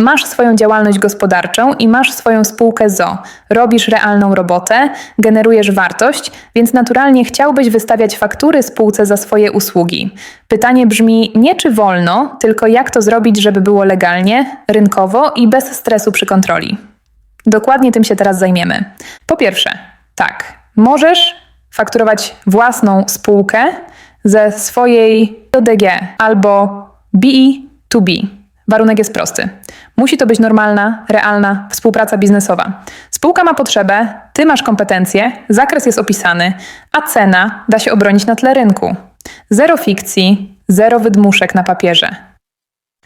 Masz swoją działalność gospodarczą i masz swoją spółkę ZO. Robisz realną robotę, generujesz wartość, więc naturalnie chciałbyś wystawiać faktury spółce za swoje usługi. Pytanie brzmi nie czy wolno, tylko jak to zrobić, żeby było legalnie, rynkowo i bez stresu przy kontroli. Dokładnie tym się teraz zajmiemy. Po pierwsze, tak, możesz fakturować własną spółkę ze swojej ODG albo BE2B. Warunek jest prosty. Musi to być normalna, realna współpraca biznesowa. Spółka ma potrzebę, ty masz kompetencje, zakres jest opisany, a cena da się obronić na tle rynku. Zero fikcji, zero wydmuszek na papierze.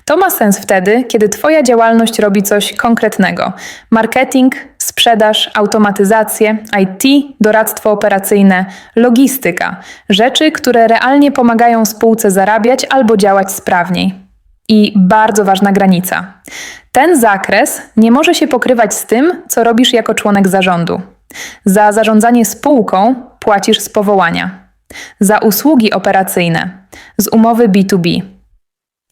To ma sens wtedy, kiedy Twoja działalność robi coś konkretnego: marketing, sprzedaż, automatyzację, IT, doradztwo operacyjne, logistyka rzeczy, które realnie pomagają spółce zarabiać albo działać sprawniej. I bardzo ważna granica. Ten zakres nie może się pokrywać z tym, co robisz jako członek zarządu. Za zarządzanie spółką płacisz z powołania. Za usługi operacyjne z umowy B2B.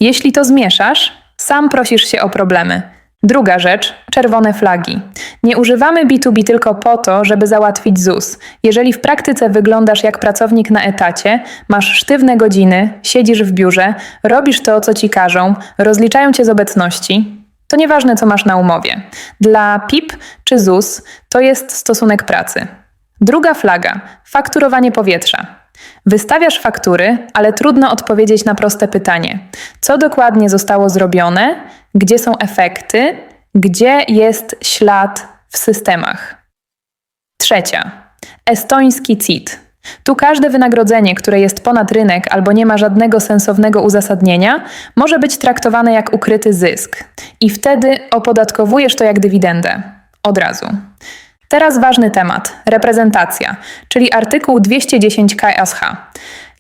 Jeśli to zmieszasz, sam prosisz się o problemy. Druga rzecz czerwone flagi. Nie używamy B2B tylko po to, żeby załatwić ZUS. Jeżeli w praktyce wyglądasz jak pracownik na etacie, masz sztywne godziny, siedzisz w biurze, robisz to, co ci każą, rozliczają cię z obecności, to nieważne, co masz na umowie. Dla PIP czy ZUS to jest stosunek pracy. Druga flaga fakturowanie powietrza. Wystawiasz faktury, ale trudno odpowiedzieć na proste pytanie: co dokładnie zostało zrobione, gdzie są efekty, gdzie jest ślad w systemach. Trzecia. Estoński CIT. Tu każde wynagrodzenie, które jest ponad rynek albo nie ma żadnego sensownego uzasadnienia, może być traktowane jak ukryty zysk. I wtedy opodatkowujesz to jak dywidendę. Od razu. Teraz ważny temat reprezentacja, czyli artykuł 210 KSH.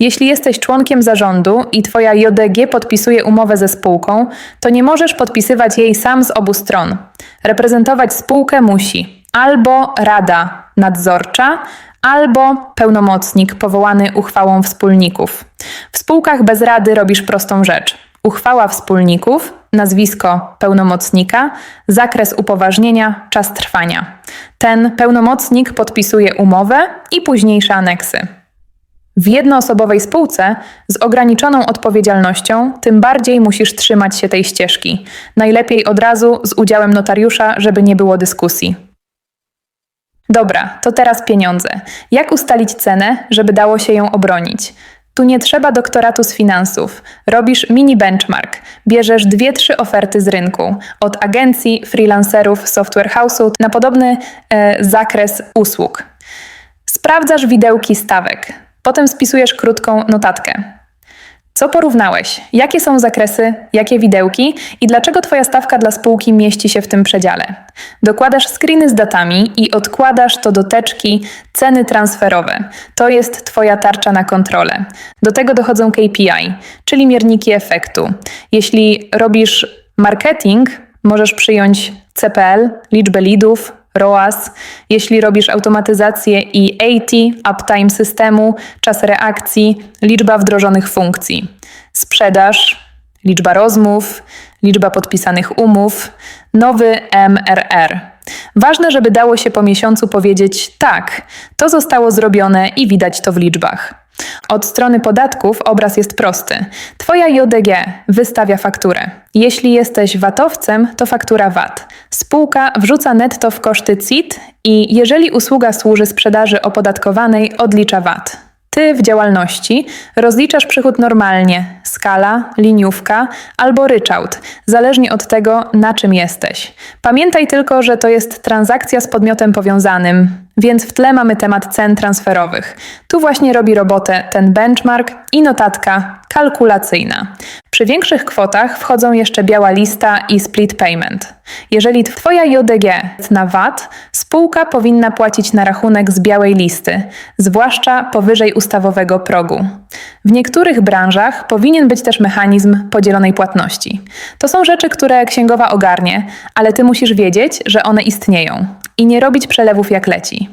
Jeśli jesteś członkiem zarządu i Twoja JDG podpisuje umowę ze spółką, to nie możesz podpisywać jej sam z obu stron. Reprezentować spółkę musi albo rada nadzorcza, albo pełnomocnik powołany uchwałą wspólników. W spółkach bez rady robisz prostą rzecz. Uchwała wspólników, nazwisko pełnomocnika, zakres upoważnienia, czas trwania. Ten pełnomocnik podpisuje umowę i późniejsze aneksy. W jednoosobowej spółce z ograniczoną odpowiedzialnością, tym bardziej musisz trzymać się tej ścieżki. Najlepiej od razu z udziałem notariusza, żeby nie było dyskusji. Dobra, to teraz pieniądze. Jak ustalić cenę, żeby dało się ją obronić? Tu nie trzeba doktoratu z finansów. Robisz mini benchmark. Bierzesz dwie, trzy oferty z rynku. Od agencji, freelancerów, software house'u na podobny e, zakres usług. Sprawdzasz widełki stawek. Potem spisujesz krótką notatkę. Co porównałeś? Jakie są zakresy, jakie widełki i dlaczego Twoja stawka dla spółki mieści się w tym przedziale? Dokładasz screeny z datami i odkładasz to do teczki ceny transferowe. To jest Twoja tarcza na kontrolę. Do tego dochodzą KPI, czyli mierniki efektu. Jeśli robisz marketing, możesz przyjąć CPL, liczbę leadów, ROAS. Jeśli robisz automatyzację i AT, uptime systemu, czas reakcji, liczba wdrożonych funkcji. Sprzedaż, liczba rozmów, liczba podpisanych umów, nowy MRR. Ważne, żeby dało się po miesiącu powiedzieć tak, to zostało zrobione i widać to w liczbach. Od strony podatków obraz jest prosty. Twoja JDG wystawia fakturę. Jeśli jesteś VAT-owcem, to faktura VAT. Spółka wrzuca netto w koszty CIT i jeżeli usługa służy sprzedaży opodatkowanej, odlicza VAT. Ty w działalności rozliczasz przychód normalnie, skala, liniówka albo ryczałt, zależnie od tego, na czym jesteś. Pamiętaj tylko, że to jest transakcja z podmiotem powiązanym, więc w tle mamy temat cen transferowych. Tu właśnie robi robotę ten benchmark i notatka kalkulacyjna. Przy większych kwotach wchodzą jeszcze biała lista i split payment. Jeżeli Twoja JDG na VAT, spółka powinna płacić na rachunek z białej listy, zwłaszcza powyżej ustawowego progu. W niektórych branżach powinien być też mechanizm podzielonej płatności. To są rzeczy, które księgowa ogarnie, ale Ty musisz wiedzieć, że one istnieją. i nie robić przelewów jak leci.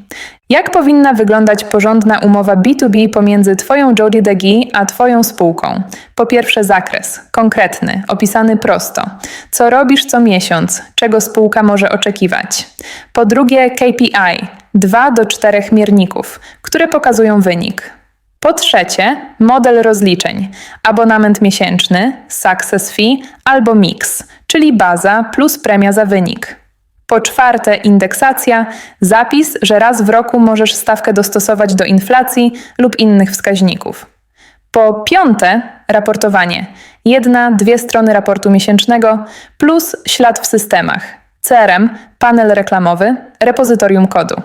Jak powinna wyglądać porządna umowa B2B pomiędzy Twoją Jodie DeGee a Twoją spółką? Po pierwsze zakres, konkretny, opisany prosto. Co robisz co miesiąc, czego spółka może oczekiwać. Po drugie KPI, 2 do 4 mierników, które pokazują wynik. Po trzecie, model rozliczeń, abonament miesięczny, success fee albo mix, czyli baza plus premia za wynik. Po czwarte, indeksacja, zapis, że raz w roku możesz stawkę dostosować do inflacji lub innych wskaźników. Po piąte, raportowanie. Jedna, dwie strony raportu miesięcznego plus ślad w systemach. CRM, panel reklamowy, repozytorium kodu.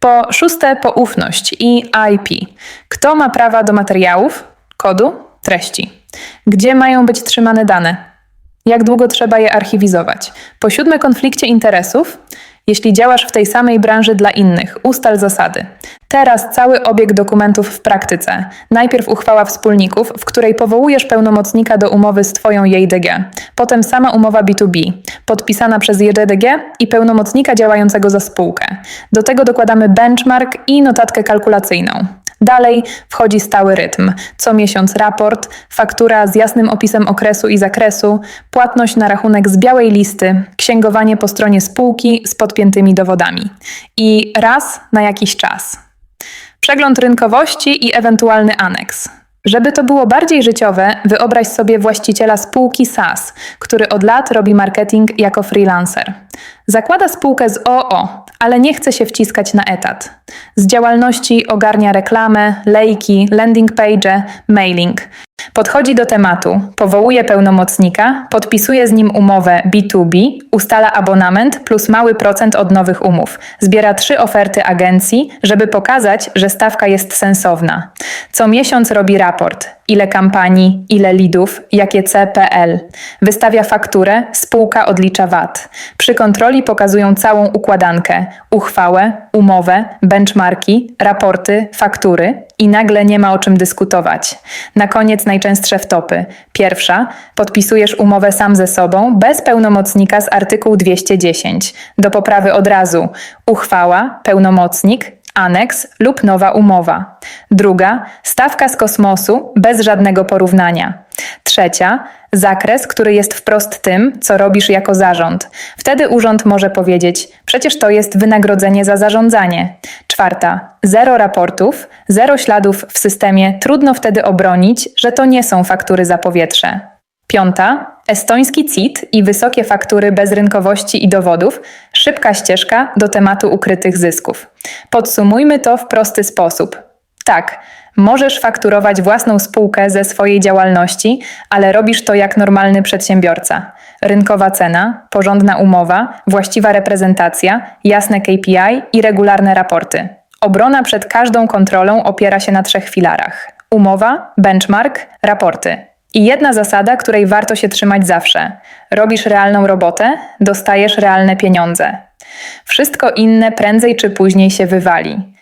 Po szóste, poufność i IP. Kto ma prawa do materiałów, kodu, treści? Gdzie mają być trzymane dane? Jak długo trzeba je archiwizować? Po siódme, konflikcie interesów. Jeśli działasz w tej samej branży dla innych, ustal zasady. Teraz cały obieg dokumentów w praktyce. Najpierw uchwała wspólników, w której powołujesz pełnomocnika do umowy z Twoją JDG. Potem sama umowa B2B, podpisana przez JDG i pełnomocnika działającego za spółkę. Do tego dokładamy benchmark i notatkę kalkulacyjną. Dalej wchodzi stały rytm. Co miesiąc raport, faktura z jasnym opisem okresu i zakresu, płatność na rachunek z białej listy, księgowanie po stronie spółki z podpiętymi dowodami. I raz na jakiś czas. Przegląd rynkowości i ewentualny aneks. Żeby to było bardziej życiowe, wyobraź sobie właściciela spółki SaaS, który od lat robi marketing jako freelancer. Zakłada spółkę z OO, ale nie chce się wciskać na etat. Z działalności ogarnia reklamę, lejki, landing page, mailing. Podchodzi do tematu, powołuje pełnomocnika, podpisuje z nim umowę B2B, ustala abonament plus mały procent od nowych umów. Zbiera trzy oferty agencji, żeby pokazać, że stawka jest sensowna. Co miesiąc robi raport. Ile kampanii, ile lidów, jakie CPL. Wystawia fakturę, spółka odlicza VAT. Przy kontroli pokazują całą układankę. Uchwałę, umowę, benchmarki, raporty, faktury i nagle nie ma o czym dyskutować. Na koniec najczęstsze wtopy. Pierwsza, podpisujesz umowę sam ze sobą, bez pełnomocnika z artykułu 210. Do poprawy od razu. Uchwała, pełnomocnik, aneks lub nowa umowa. Druga, stawka z kosmosu bez żadnego porównania. Trzecia, zakres, który jest wprost tym, co robisz jako zarząd. Wtedy urząd może powiedzieć: przecież to jest wynagrodzenie za zarządzanie. Czwarta, zero raportów, zero śladów w systemie, trudno wtedy obronić, że to nie są faktury za powietrze. Piąta, estoński CIT i wysokie faktury bez rynkowości i dowodów, szybka ścieżka do tematu ukrytych zysków. Podsumujmy to w prosty sposób. Tak, możesz fakturować własną spółkę ze swojej działalności, ale robisz to jak normalny przedsiębiorca. Rynkowa cena, porządna umowa, właściwa reprezentacja, jasne KPI i regularne raporty. Obrona przed każdą kontrolą opiera się na trzech filarach: umowa, benchmark, raporty. I jedna zasada, której warto się trzymać zawsze: robisz realną robotę, dostajesz realne pieniądze. Wszystko inne prędzej czy później się wywali.